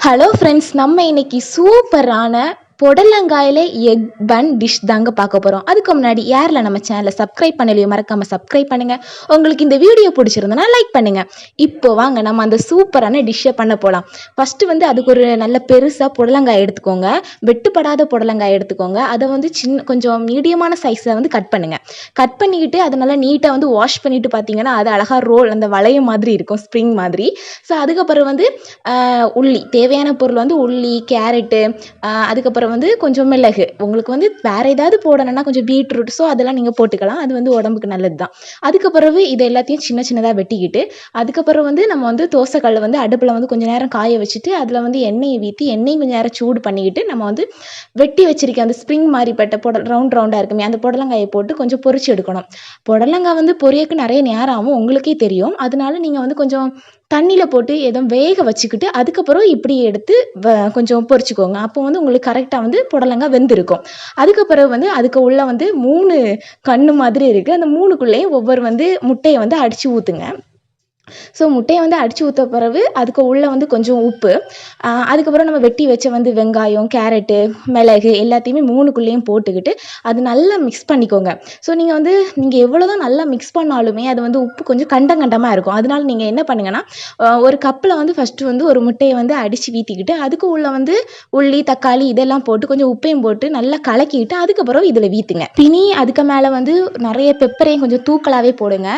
Hello friends நம்ம இன்னைக்கு சூப்பரான புடலங்காயில எக் பன் டிஷ் தாங்க பார்க்க போகிறோம் அதுக்கு முன்னாடி யாரில் நம்ம சேனலை சப்ஸ்கிரைப் பண்ணலையோ மறக்காமல் சப்ஸ்கிரைப் பண்ணுங்கள் உங்களுக்கு இந்த வீடியோ பிடிச்சிருந்தனா லைக் பண்ணுங்கள் இப்போ வாங்க நம்ம அந்த சூப்பரான டிஷ்ஷை பண்ண போகலாம் ஃபஸ்ட்டு வந்து அதுக்கு ஒரு நல்ல பெருசாக புடலங்காய் எடுத்துக்கோங்க. வெட்டுப்படாத புடலங்காய் எடுத்துக்கோங்க. அதை வந்து சின்ன கொஞ்சம் மீடியமான சைஸில் வந்து கட் பண்ணுங்கள் கட் பண்ணிக்கிட்டு அதை நல்லா நீட்டாக வந்து வாஷ் பண்ணிட்டு பார்த்தீங்கன்னா அது அழகாக ரோல் அந்த வளையம் மாதிரி இருக்கும் ஸ்ப்ரிங் மாதிரி. ஸோ அதுக்கப்புறம் வந்து உள்ளி தேவையான பொருள் வந்து உள்ளி கேரட்டு அதுக்கப்புறம் வந்து கொஞ்சம் மிளகு. உங்களுக்கு வந்து வேறு ஏதாவது போடணும்னா கொஞ்சம் பீட்ரூட் ஸோ அதெல்லாம் நீங்கள் போட்டுக்கலாம். அது வந்து உடம்புக்கு நல்லது தான் அதுக்கப்புறம் இது எல்லாத்தையும் சின்ன சின்னதாக வெட்டிக்கிட்டு அதுக்கப்புறம் வந்து நம்ம வந்து தோசைக்கல்லை வந்து அடுப்பில் வந்து கொஞ்சம் நேரம் காய வச்சுட்டு அதில் வந்து எண்ணெயை வீற்றி எண்ணெயும் கொஞ்சம் நேரம் சூடு பண்ணிக்கிட்டு நம்ம வந்து வெட்டி வச்சிருக்க அந்த ஸ்ப்ரிங் மாதிரிப்பட்ட புடல் ரவுண்ட் ரவுண்டாக இருக்குமே அந்த புடலங்காயை போட்டு கொஞ்சம் பொறிச்சு எடுக்கணும். புடலங்காய் வந்து பொரியக்கு நிறைய நேரம் ஆகும் உங்களுக்கே தெரியும். அதனால நீங்கள் வந்து கொஞ்சம் தண்ணியில் போட்டு எதுவும் வேக வச்சுக்கிட்டு அதுக்கப்புறம் இப்படி எடுத்து வ கொஞ்சம் பொறிச்சுக்கோங்க. அப்போ வந்து உங்களுக்கு கரெக்டாக வந்து புடலங்காய் வெந்திருக்கும். அதுக்கு பிறகு வந்து அதுக்கு உள்ள வந்து மூணு கண்ணு மாதிரி இருக்குது அந்த மூணுக்குள்ளேயும் ஒவ்வொரு வந்து முட்டையை வந்து அடித்து ஊற்றுங்க ஸோ முட்டையை வந்து அடித்து ஊற்ற பிறகு அதுக்கு உள்ளே வந்து கொஞ்சம் உப்பு. அதுக்கப்புறம் நம்ம வெட்டி வச்ச வந்து வெங்காயம் கேரட்டு மிளகு எல்லாத்தையுமே மூணுக்குள்ளேயும் போட்டுக்கிட்டு அது நல்லா மிக்ஸ் பண்ணிக்கோங்க. ஸோ நீங்கள் வந்து நீங்கள் எவ்வளோ தான் நல்லா மிக்ஸ் பண்ணாலுமே அது வந்து உப்பு கொஞ்சம் கண்டம் கண்டமாக இருக்கும். அதனால நீங்கள் என்ன பண்ணுங்கன்னா ஒரு கப்பில் வந்து ஃபஸ்ட்டு வந்து ஒரு முட்டையை வந்து அடித்து வீற்றிக்கிட்டு அதுக்கு உள்ள வந்து உள்ளி தக்காளி இதெல்லாம் போட்டு கொஞ்சம் உப்பையும் போட்டு நல்லா கலக்கிக்கிட்டு அதுக்கப்புறம் இதில் வீற்றுங்க பினி அதுக்கு மேலே வந்து நிறைய பெப்பரையும் கொஞ்சம் தூக்கலாகவே போடுங்க.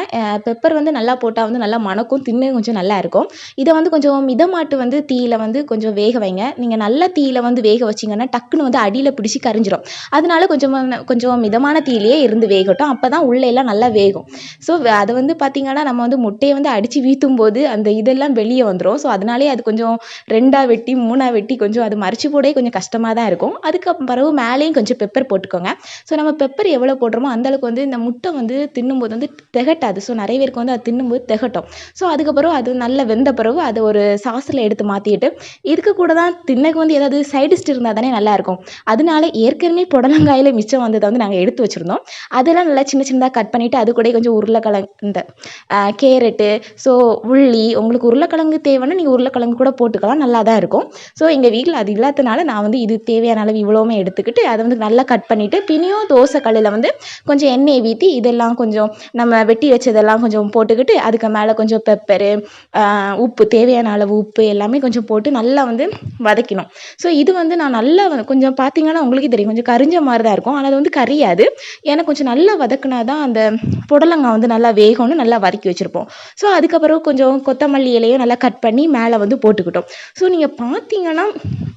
பெப்பர் வந்து நல்லா போட்டால் வந்து நல்லா மணக்கும் தின்னு கொஞ்சம் நல்லா இருக்கும். இதை வந்து கொஞ்சம் மிதமாட்டு வந்து தீயில வந்து கொஞ்சம் வேக வைங்க. நீங்கள் நல்ல தீயில வந்து வேக வச்சிங்கன்னா டக்குன்னு வந்து அடியில் பிடிச்சி கரிஞ்சிடும் அதனால கொஞ்சம் கொஞ்சம் மிதமான தீயிலேயே இருந்து வேகட்டும். அப்போ தான் உள்ளே எல்லாம் நல்லா வேகும். ஸோ அதை வந்து பார்த்தீங்கன்னா நம்ம வந்து முட்டையை வந்து அடித்து வீத்தும் போது அந்த இதெல்லாம் வெளியே வந்துடும் ஸோ அதனாலே அது கொஞ்சம் ரெண்டாக வெட்டி மூணாக வெட்டி கொஞ்சம் அது மறைச்சி போடவே கொஞ்சம் கஷ்டமாக தான் இருக்கும். அதுக்கு பிறகு மேலேயும் கொஞ்சம் பெப்பர் போட்டுக்கோங்க. ஸோ நம்ம பெப்பர் எவ்வளோ போடுறோமோ அந்த அளவுக்கு வந்து இந்த முட்டை வந்து தின்னும்போது வந்து திகட்டாது. ஸோ நிறைய பேருக்கு வந்து அது தின்னும்போது திகட்டும். ஸோ அதுக்கப்புறம் அது நல்லா வெந்த பிறகு அதை ஒரு சாஸில் எடுத்து மாற்றிட்டு இதுக்கு கூட தான் திண்ணைக்கு வந்து ஏதாவது சைடிஸ்ட் இருந்தால் தானே நல்லாயிருக்கும் அதனால ஏற்கனவே புடலங்காயில் மிச்சம் வந்ததை வந்து நாங்கள் எடுத்து வச்சுருந்தோம். அதெல்லாம் நல்லா சின்ன சின்னதாக கட் பண்ணிவிட்டு அது கூட கொஞ்சம் உருளைக்கிழங்கு இந்த கேரட்டு ஸோ உள்ளி உங்களுக்கு உருளைக்கிழங்கு தேவைன்னா நீங்கள் உருளைக்கிழங்கு கூட போட்டுக்கலாம் நல்லா தான் இருக்கும். ஸோ எங்கள் வீட்டில் அது இல்லாதனால நான் வந்து இது தேவையான அளவு இவ்வளோவுமே எடுத்துக்கிட்டு அதை வந்து நல்லா கட் பண்ணிவிட்டு பினியும் தோசை கல்லில் வந்து கொஞ்சம் எண்ணெயை ஊற்றி இதெல்லாம் கொஞ்சம் நம்ம வெட்டி வச்சதெல்லாம் கொஞ்சம் போட்டுக்கிட்டு அதுக்கு மேலே கொஞ்சம் பெப்பரு உப்பு தேவையான அளவு உப்பு எல்லாமே கொஞ்சம் போட்டு நல்லா வந்து வதக்கணும். ஸோ இது வந்து நான் நல்லா கொஞ்சம் பார்த்தீங்கன்னா உங்களுக்கே தெரியும். கொஞ்சம் கரிஞ்ச மாதிரி தான் இருக்கும். ஆனால் அது வந்து கரியாது. ஏன்னா கொஞ்சம் நல்லா வதக்குனா தான் அந்த புடலங்காய் வந்து நல்லா வேகணும்னு நல்லா வதக்கி வச்சுருப்போம். ஸோ அதுக்கப்புறம் கொஞ்சம் கொத்தமல்லி இலையும் நல்லா கட் பண்ணி மேலே வந்து போட்டுக்கிட்டோம். ஸோ நீங்கள் பார்த்தீங்கன்னா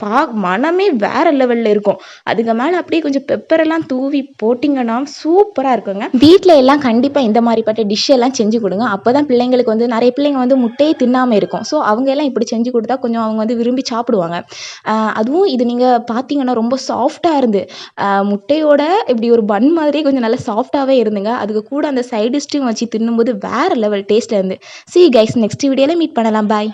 பா மனமே வேறு லெவலில் இருக்கும். அதுக்கு மேலே அப்படியே கொஞ்சம் பெப்பரெல்லாம் தூவி போட்டிங்கன்னா சூப்பராக இருக்குங்க. வீட்டில் எல்லாம் கண்டிப்பாக இந்த மாதிரிப்பட்ட டிஷ் எல்லாம் செஞ்சு கொடுங்க. அப்போ தான் பிள்ளைங்களுக்கு வந்து நிறைய பிள்ளைங்க வந்து முட்டையே தின்னாமல் இருக்கும். ஸோ அவங்க எல்லாம் இப்படி செஞ்சு கொடுத்தா கொஞ்சம் அவங்க வந்து விரும்பி சாப்பிடுவாங்க. அதுவும் இது நீங்கள் பார்த்தீங்கன்னா ரொம்ப சாஃப்டாக இருந்து முட்டையோட இப்படி ஒரு பன் மாதிரி கொஞ்சம் நல்லா சாஃப்டாகவே இருந்துங்க. அதுக்கு கூட அந்த சைடு வச்சு தின்னும்போது வேறு லெவல் டேஸ்ட்டாக இருந்து. சி கைஸ் நெக்ஸ்ட் வீடியோவில் மீட் பண்ணலாம். பாய்